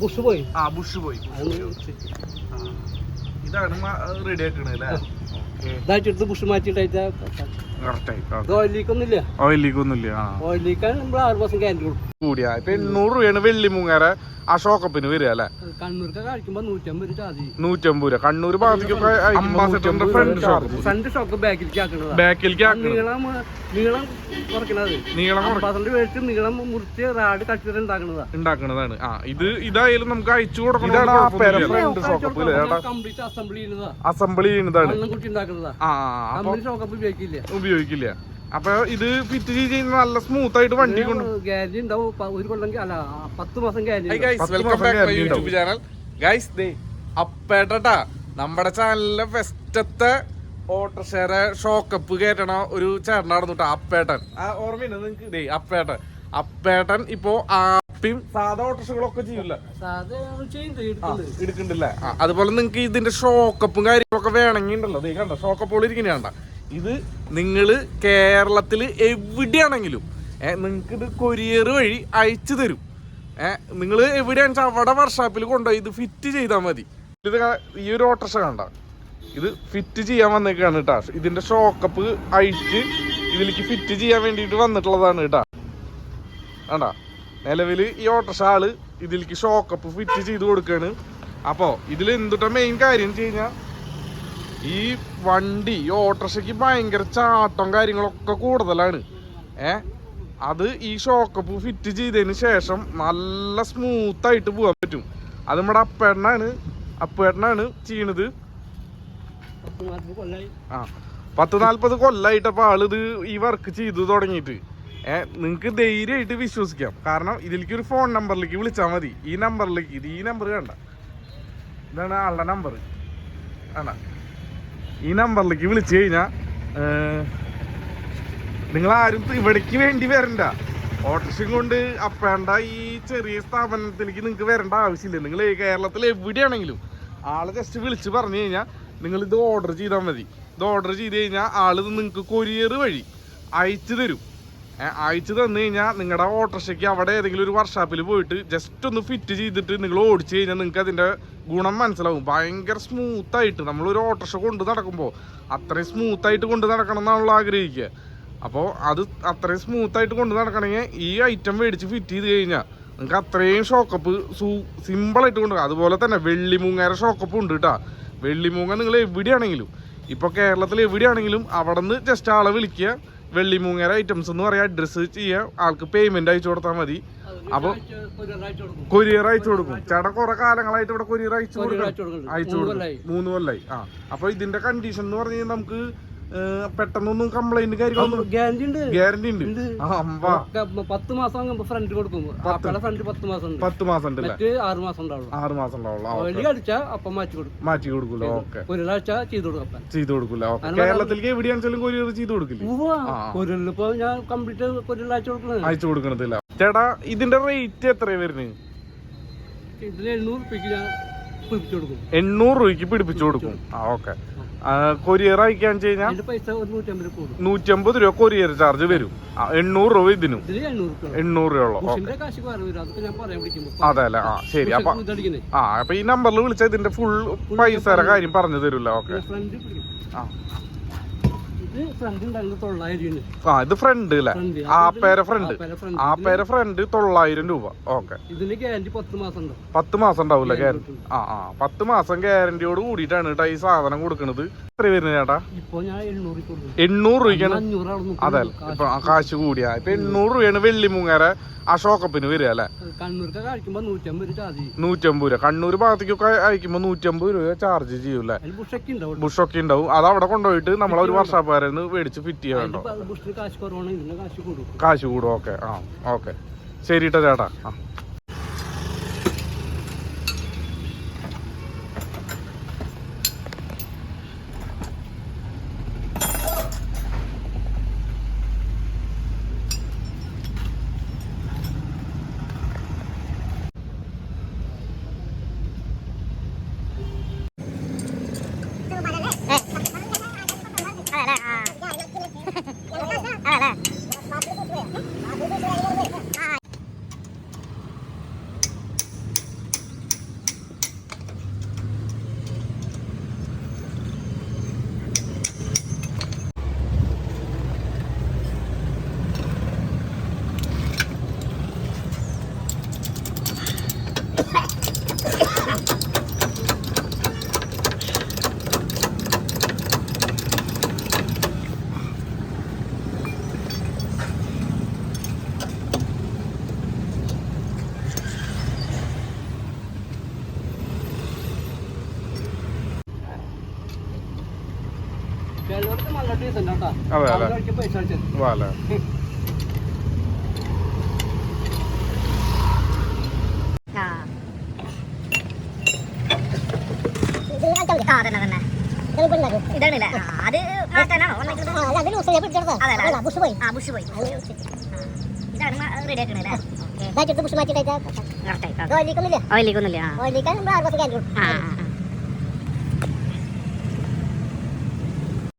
Bush പോയി? ആ Bush പോയി. ഇതാണ് റെഡി ആക്കണത് അല്ലേ? ഇതായിട്ട് ബുഷ് മാറ്റിയിട്ടായിട്ട് കറക്റ്റായി ഇത് ഓയിൽ ലീക്ക് ഒന്നുമില്ല? ഓയിൽ ലീക്ക് ഒന്നുമില്ല ഓയിൽ ലീക്കാൻ നമ്മൾ ആറ് മാസം ക്യാൻഡിൽ കൊടുക്കും. കൂടിയാ. ഇപ്പൊ എണ്ണൂറ് രൂപയാണ് വെള്ളിമുങ്ങര ആ ഷോക്കപ്പിന് വരിക അല്ലെ? നൂറ്റമ്പത് രൂപ കണ്ണൂർ ഭാഗത്തേക്കൊക്കെ അംബാസിഡറിന്റെ ഫ്രണ്ട് ഷോപ്പ് ഫ്രണ്ട് ഷോക്ക്. ബാക്കിലേക്ക് നീളം നീളം കുറയ്ക്കണത്. നീളം മുറിച്ച് റാഡ് കട്ടിട്ട് ഉണ്ടാക്കണതാ. ഉണ്ടാക്കണതാണ്. ആ ഇത് ഇതായാലും നമുക്ക് അയച്ചു കൊടുക്കണം. Assembly front shock up complete assemble ചെയ്യുന്നതാ. Assemble ചെയ്യുന്നതാണ്. മണ്ണം കുട്ടി ഉണ്ടാക്കുന്നതാ ആ ഉപയോഗിക്കില്ല. അപ്പൊ ഇത് ഫിറ്റ് ചെയ്യുന്ന നല്ല സ്മൂത്ത് ആയിട്ട് വണ്ടി കൊണ്ട് ഗ്യാരണ്ടി ഉണ്ടാവും. ഒരു കൊല്ലം അല്ല പത്ത് മാസം guarantee guys welcome back my YouTube channel guys ദേ അപ്പേട്ടാ നമ്മുടെ ചാനലിലെ ഫെസ്റ്റത്തെ ഓട്ടോഷേറെ ഷോക്കപ്പ് കയറ്റണ ഒരു ചേട്ടൻ കേട്ടോ അപ്പേട്ടൻ. ആ ഓർമ്മയുണ്ട് നിങ്ങക്ക്? ദേ അപ്പേട്ടൻ. അപ്പേട്ടൻ ഇപ്പോ ആപ്പിയും സാധാ ഓട്ടോഷകളൊക്കെ ചെയ്യൂല. എടുക്കണ്ടല്ലേ? അതുപോലെ നിങ്ങക്ക് ഇതിന്റെ ഷോക്കപ്പും കാര്യങ്ങളൊക്കെ വേണമെങ്കിൽ ഉണ്ടല്ലോ. ദേ കണ്ട? ഷോക്കപ്പുകൾ ഇരിക്കുന്നതാണ്ട ഇത് നിങ്ങൾ കേരളത്തിൽ എവിടെയാണെങ്കിലും നിങ്ങൾക്ക് ഇത് കൊറിയർ വഴി അയച്ചു തരും. നിങ്ങൾ എവിടെയാണെന്ന് വെച്ചാൽ അവിടെ വർഷാപ്പിൽ കൊണ്ടുപോയി ഇത് ഫിറ്റ് ചെയ്താൽ മതി. ഇത് ഈ ഒരു ഓട്ടർഷ കണ്ട. ഇത് ഫിറ്റ് ചെയ്യാൻ വന്നേക്കാണ് കേട്ടാ ഇതിന്റെ ഷോക്കപ്പ് അഴിച്ച് ഇതിലേക്ക് ഫിറ്റ് ചെയ്യാൻ വേണ്ടിയിട്ട് വന്നിട്ടുള്ളതാണ് കേട്ടാ വേണ്ട നിലവിൽ ഈ ഓട്ടർഷ ആൾ ഇതിലേക്ക് ഷോക്കപ്പ് ഫിറ്റ് ചെയ്ത് കൊടുക്കാണ്. അപ്പോൾ ഇതിൽ എന്തുട്ടാ മെയിൻ കാര്യം വെച്ച് കഴിഞ്ഞാൽ ഈ വണ്ടി ഈ ഓട്ടോറിക്ഷയ്ക്ക് ഭയങ്കര ചാട്ടം കാര്യങ്ങളൊക്കെ കൂടുതലാണ്. ഏ? അത് ഈ ഷോക്കപ്പ് ഫിറ്റ് ചെയ്തതിന് ശേഷം നല്ല സ്മൂത്ത് ആയിട്ട് പോകാൻ പറ്റും. അത് നമ്മുടെ അപ്പേട്ടനാണ്. അപ്പേട്ടനാണ് ചെയ്യണത്. ആ. പത്ത് നാല്പത് കൊല്ലായിട്ടപ്പോൾ ആളിത് ഈ വർക്ക് ചെയ്തു തുടങ്ങിയിട്ട്. ഏ? നിങ്ങൾക്ക് ധൈര്യമായിട്ട് വിശ്വസിക്കാം. കാരണം ഇതിലേക്ക് ഒരു ഫോൺ നമ്പറിലേക്ക് വിളിച്ചാൽ മതി. ഈ നമ്പറിലേക്ക് ഇത് ഈ നമ്പർ കണ്ട. ഇതാണ് ആളുടെ നമ്പർ ആണ്? ഈ നമ്പറിലേക്ക് വിളിച്ചു കഴിഞ്ഞാൽ നിങ്ങൾ ആരും ഇവിടേക്ക് വേണ്ടി വരണ്ട. ഓട്ടോറിക്ഷ കൊണ്ട് അപ്പേണ്ട ഈ ചെറിയ സ്ഥാപനത്തിലേക്ക് നിങ്ങൾക്ക് വരേണ്ട ആവശ്യമില്ല. നിങ്ങൾ കേരളത്തിൽ എവിടെയാണെങ്കിലും ആളെ ജസ്റ്റ് വിളിച്ച് പറഞ്ഞു കഴിഞ്ഞാൽ നിങ്ങൾ ഇത് ഓർഡർ ചെയ്താൽ മതി. ഇത് ഓർഡർ ചെയ്ത് കഴിഞ്ഞാൽ ആളിത് നിങ്ങൾക്ക് കൊറിയർ വഴി അയച്ചു തരും. അയച്ചു തന്നു കഴിഞ്ഞാൽ നിങ്ങളുടെ ഓട്ടോറിക്ഷയ്ക്ക് അവിടെ ഏതെങ്കിലും ഒരു വർക്ക്ഷോപ്പിൽ പോയിട്ട് ജസ്റ്റ് ഒന്ന് ഫിറ്റ് ചെയ്തിട്ട് നിങ്ങൾ ഓടിച്ചു കഴിഞ്ഞാൽ നിങ്ങൾക്ക് അതിന്റെ ഗുണം മനസ്സിലാവും. ഭയങ്കര സ്മൂത്തായിട്ട് നമ്മളൊരു ഓട്ടോറിക്ഷ കൊണ്ട് നടക്കുമ്പോൾ അത്രയും സ്മൂത്തായിട്ട് കൊണ്ട് നടക്കണം എന്നാണല്ലോ ആഗ്രഹിക്കുക അപ്പോൾ അത് അത്രയും സ്മൂത്തായിട്ട് കൊണ്ട് നടക്കണമെങ്കിൽ ഈ ഐറ്റം മേടിച്ച് ഫിറ്റ് ചെയ്ത് കഴിഞ്ഞാൽ നിങ്ങൾക്ക് അത്രയും ഷോക്കപ്പ് സൂ സിമ്പിളായിട്ട് കൊണ്ട് അതുപോലെ തന്നെ വെള്ളിമൂങ്ങേരെ ഷോക്കപ്പ് ഉണ്ട് കേട്ടോ വെള്ളിമൂങ്ങ നിങ്ങൾ എവിടെയാണെങ്കിലും ഇപ്പോൾ കേരളത്തിൽ എവിടെയാണെങ്കിലും അവിടെ നിന്ന് ജസ്റ്റ് ആളെ വിളിക്കുക വെള്ളിമൂങ്ങര ഐറ്റംസ് എന്ന് പറയാം. അഡ്രസ്സ് ചെയ്യാം. ആൾക്ക് പേയ്മെന്റ് അയച്ചു കൊടുത്താൽ മതി. അപ്പൊ കൊരിയർ അയച്ചു കൊടുക്കും. ചേട്ടൻ കുറെ കാലങ്ങളായിട്ട് ഇവിടെ കൊരിയർ അയച്ചു കൊടുക്കും അയച്ചു കൊടുക്കും. മൂന്ന് കൊല്ലായി. ആ. അപ്പൊ ഇതിന്റെ കണ്ടീഷൻ എന്ന് പറഞ്ഞു കഴിഞ്ഞാൽ നമുക്ക് പെട്ടെന്നൊന്നും കംപ്ലൈന്റ് കാര്യങ്ങളൊന്നും ഗ്യാരണ്ടി ഉണ്ട്. ഗ്യാരണ്ടി ഉണ്ട്. ഉണ്ട്. പത്ത് മാസം ഫ്രണ്ട് കൊടുക്കും. ഫ്രണ്ട് പത്ത് മാസം ഉണ്ട്. പത്ത് മാസം മറ്റ് ആറ് മാസം ഉണ്ടാവുള്ളൂ. ആറ് മാസം ഉണ്ടാവുള്ളൂ. ആ, ഓയിൽ അടിച്ചാ അപ്പം മാറ്റി കൊടുക്കും. മാറ്റി കൊടുക്കൂല. ഓക്കെ. ഒരാഴ്ച ചെയ്ത് കൊടുക്കാം ചെയ്തു കൊടുക്കൂല. കേരളത്തിലേക്ക് എവിടെയാണെങ്കിലും കൊറിയർ ചെയ്തു കൊടുക്കില്ല? ആ. കൊരിലിപ്പോ ഞാൻ കംപ്ലീറ്റ് കൊരിലാഴ്ച കൊടുക്കുന്നത് അയച്ചു കൊടുക്കണതില്ല ചേട്ടാ ഇതിന്റെ റേറ്റ് എത്രയാ വരുന്നത് ഇതിന് എണ്ണൂറ് രൂപയ്ക്ക് ഞാൻ പിടിപ്പിച്ചു കൊടുക്കും. എണ്ണൂറ് രൂപയ്ക്ക് പിടിപ്പിച്ചു കൊടുക്കും. ആ ഓക്കെ. കൊറിയർ അയക്കാൻ കഴിഞ്ഞാൽ അതിന്റെ പൈസ ഒരു നൂറ്റമ്പത് രൂപ കൊറിയർ ചാർജ് വരും. എണ്ണൂറ് രൂപ ഇതിനും. എണ്ണൂറ് രൂപ. അതെ അല്ലെ? ആ ശരി. അപ്പൊ ആ അപ്പൊ ഈ നമ്പറിൽ വിളിച്ചാൽ ഇതിന്റെ ഫുൾ പൈസയുടെ കാര്യം പറഞ്ഞു തരൂല്ലോ. ഓക്കെ. ആ ഇത് ഫ്രണ്ട് ഉണ്ടായിരുന്നത് തൊള്ളായിരം രൂപ ആ ഇത് ഫ്രണ്ട് അല്ലേ ഫ്രണ്ട് ആ പേരെ ഫ്രണ്ട് ആപ്പേരെ ഫ്രണ്ട് ആ പേരെ ഫ്രണ്ട് തൊള്ളായിരം രൂപ. ഓക്കെ. ഇതിന് ഗ്യാരണ്ടി പത്ത് മാസം പത്ത് മാസം ഉണ്ടാവില്ല ഗ്യാരണ്ടി ആ ആ. പത്ത് മാസം ഗ്യാരണ്ടിയോട് കൂടിയിട്ടാണ് കേട്ടോ ഈ സാധനം കൊടുക്കുന്നത് എത്ര വരുന്നത് ചേട്ടാ? എണ്ണൂറ് രൂപയ്ക്കാണ്? അതെ ഇപ്പൊ കാശ് കൂടിയാ. ഇപ്പൊ എണ്ണൂറ് രൂപയാണ് വെള്ളിമുങ്ങര ആ ഷോക്കപ്പിന് വരിക അല്ലെ? നൂറ്റമ്പത് രൂപ കണ്ണൂർ ഭാഗത്തേക്കൊക്കെ അയക്കുമ്പോ നൂറ്റമ്പത് രൂപ ചാർജ് ചെയ്യൂല്ലേ? ബുഷൊക്കെ ഉണ്ടാവും. അത് അവിടെ കൊണ്ടുപോയിട്ട് നമ്മൾ ഒരു വർഷാപ്പുകാരെന്ന് മേടിച്ച് ഫിറ്റ് ചെയ്യാണ്ടോ കാശ് കൂടും. ഓക്കെ. ആ ഓക്കെ. ശരി കേട്ടോ ചേട്ടാ. ആ. അതെ, അതെ. അതന്നെ. ഇതാണല്ലേ? ആ, അത് മാറ്റാനാണോ ബുഷ് പോയി. ആ, ബുഷ് പോയി. ആ, ഇതാണ് റെഡി ആക്കണല്ലേ ഓക്കെ ആ. ഓയിലേക്കൊന്നുമില്ല ആ ആ, ആ.